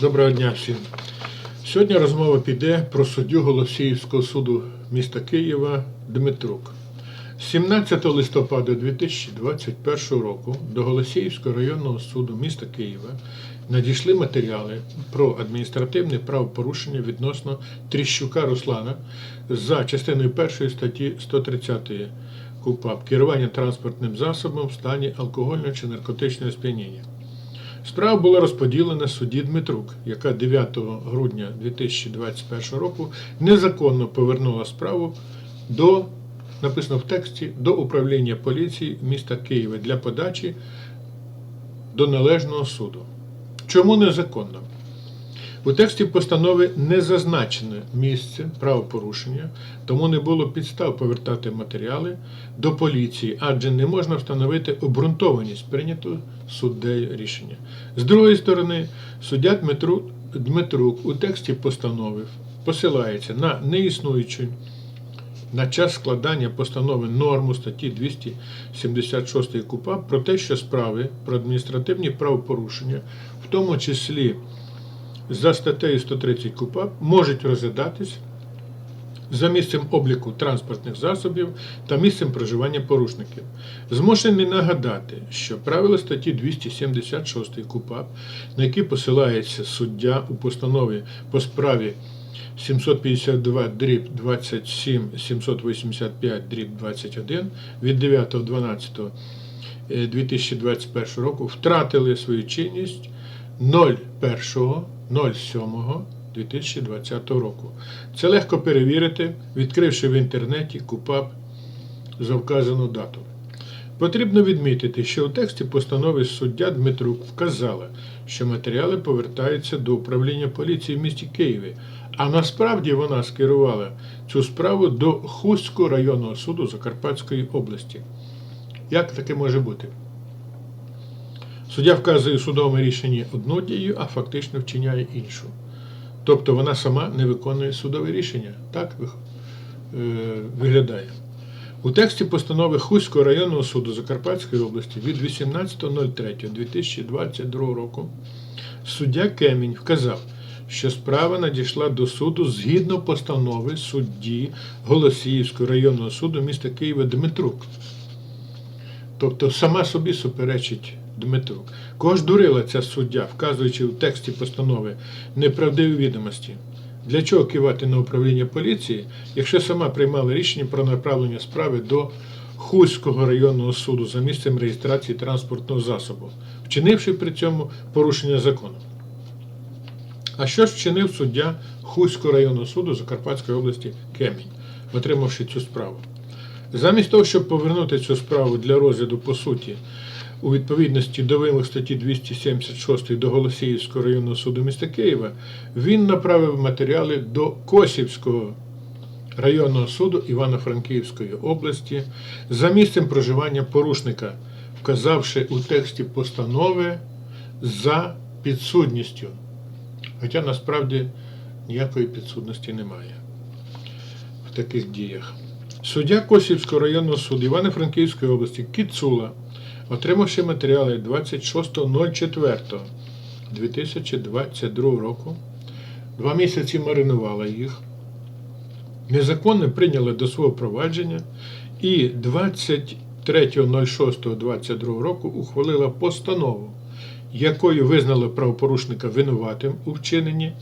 Доброго дня всім. Сьогодні розмова піде про суддю Голосіївського суду міста Києва Дмитрук. 17 листопада 2021 року до Голосіївського районного суду міста Києва надійшли матеріали про адміністративне правопорушення відносно Тріщука Руслана за частиною 1 статті 130 КУПАП керування транспортним засобом в стані алкогольного чи наркотичного сп'яніння. Справа була розподілена судді Дмитрук, яка 9 грудня 2021 року незаконно повернула справу до, написано в тексті, до управління поліції міста Києва для подачі до належного суду. Чому незаконно? У тексті постанови не зазначене місце правопорушення, тому не було підстав повертати матеріали до поліції, адже не можна встановити обґрунтованість прийнятого суддею рішення. З другої сторони, суддя Дмитрук, у тексті постанови посилається на неіснуючу на час складання постанови норму статті 276 КУПАП про те, що справи про адміністративні правопорушення, в тому числі за статтею 130 КУПАП, можуть розглядатись за місцем обліку транспортних засобів та місцем проживання порушників. Змушений нагадати, що правила статті 276 КУПАП, на які посилається суддя у постанові по справі 752 дріб 27 785 дріб 21 від 9.12.2021 року втратили свою чинність 01.07.2020 року. Це легко перевірити, відкривши в інтернеті КУПАП за вказану дату. Потрібно відмітити, що у тексті постанови суддя Дмитрук вказала, що матеріали повертаються до управління поліції в місті Києві, а насправді вона скерувала цю справу до Хуського районного суду Закарпатської області. Як таке може бути? Суддя вказує у судовому рішенні одну дію, а фактично вчиняє іншу. Тобто вона сама не виконує судове рішення. Так е, виглядає. У тексті постанови Хуського районного суду Закарпатської області від 18.03.2022 року суддя Кемінь вказав, що справа надійшла до суду згідно постанови судді Голосіївського районного суду міста Києва Дмитрук. Тобто сама собі суперечить Дмитрук. Кого ж дурила ця суддя, вказуючи в тексті постанови неправдиві відомості? Для чого кивати на управління поліції, якщо сама приймала рішення про направлення справи до Хуського районного суду за місцем реєстрації транспортного засобу, вчинивши при цьому порушення закону? А що ж вчинив суддя Хуського районного суду Закарпатської області Кемінь, отримавши цю справу? Замість того, щоб повернути цю справу для розгляду по суті у відповідності до вимог статті 276 до Голосіївського районного суду міста Києва, він направив матеріали до Косівського районного суду Івано-Франківської області за місцем проживання порушника, вказавши у тексті постанови за підсудністю. Хоча насправді ніякої підсудності немає в таких діях. Суддя Косівського районного суду Івано-Франківської області Кіцула, отримавши матеріали 26.04.2022 року, два місяці маринувала їх, незаконно прийняла до свого провадження і 23.06.22 року ухвалила постанову, якою визнала правопорушника винуватим у вчиненні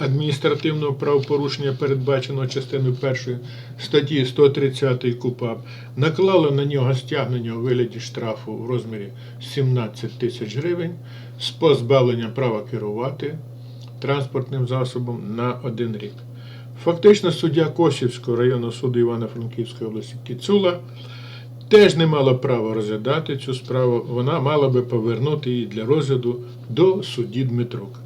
адміністративного правопорушення, передбаченого частиною 1 статті 130 КУПАП, наклала на нього стягнення у вигляді штрафу в розмірі 17 тисяч гривень з позбавленням права керувати транспортним засобом на один рік. Фактично, суддя Косівського районного суду Івано-Франківської області Кіцула теж не мала права розглядати цю справу, вона мала би повернути її для розгляду до судді Дмитрук.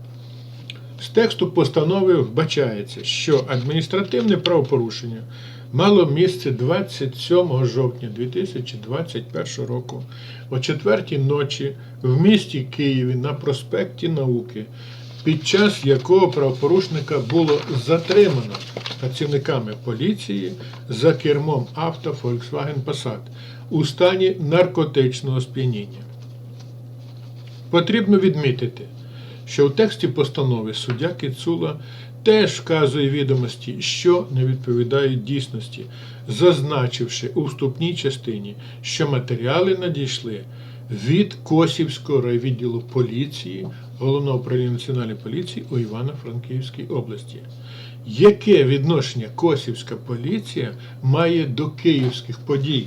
З тексту постанови вбачається, що адміністративне правопорушення мало місце 27 жовтня 2021 року о 4 ночі в місті Києві на проспекті Науки, під час якого правопорушника було затримано працівниками поліції за кермом авто Volkswagen Passat у стані наркотичного сп'яніння. Потрібно відмітити, що у тексті постанови суддя Кіцула теж вказує відомості, що не відповідають дійсності, зазначивши у вступній частині, що матеріали надійшли від Косівського райвідділу поліції Головного управління Національної поліції у Івано-Франківській області. Яке відношення Косівська поліція має до київських подій?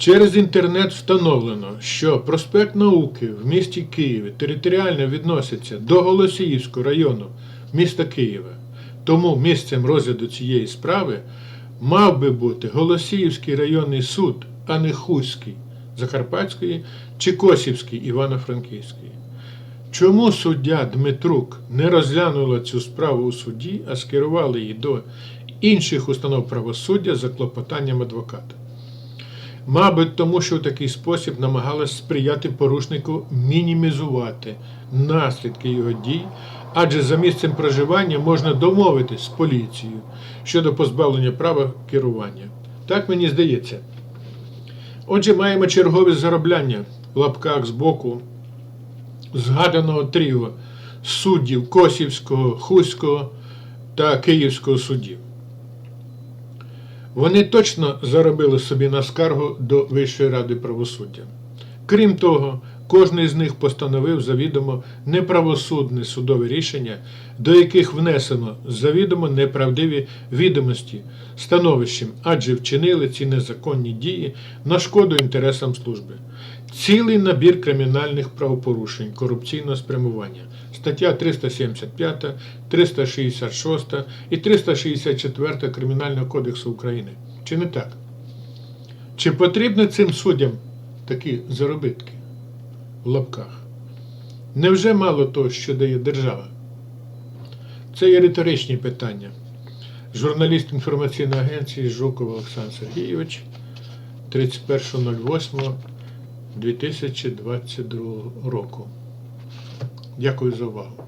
Через інтернет встановлено, що проспект Науки в місті Києві територіально відноситься до Голосіївського району міста Києва. Тому місцем розгляду цієї справи мав би бути Голосіївський районний суд, а не Хуський Закарпатської чи Косівський Івано-Франківський. Чому суддя Дмитрук не розглянула цю справу у суді, а скерувала її до інших установ правосуддя за клопотанням адвоката? Мабуть, тому що в такий спосіб намагалась сприяти порушнику мінімізувати наслідки його дій, адже за місцем проживання можна домовитись з поліцією щодо позбавлення права керування. Так мені здається. Отже, маємо чергове заробляння в лапках з боку згаданого тріо суддів Косівського, Хуського та Київського суддів. Вони точно заробили собі на скаргу до Вищої ради правосуддя. Крім того, кожен з них постановив завідомо неправосудне судове рішення, до яких внесено завідомо неправдиві відомості становищем, адже вчинили ці незаконні дії на шкоду інтересам служби. Цілий набір кримінальних правопорушень корупційного спрямування. Стаття 375, 366 і 364 Кримінального кодексу України. Чи не так? Чи потрібні цим суддям такі заробітки в лапках? Невже мало того, що дає держава? Це є риторичні питання. Журналіст інформаційної агенції Жуков Олександр Сергійович 31.08.2022 року. Дякую за увагу.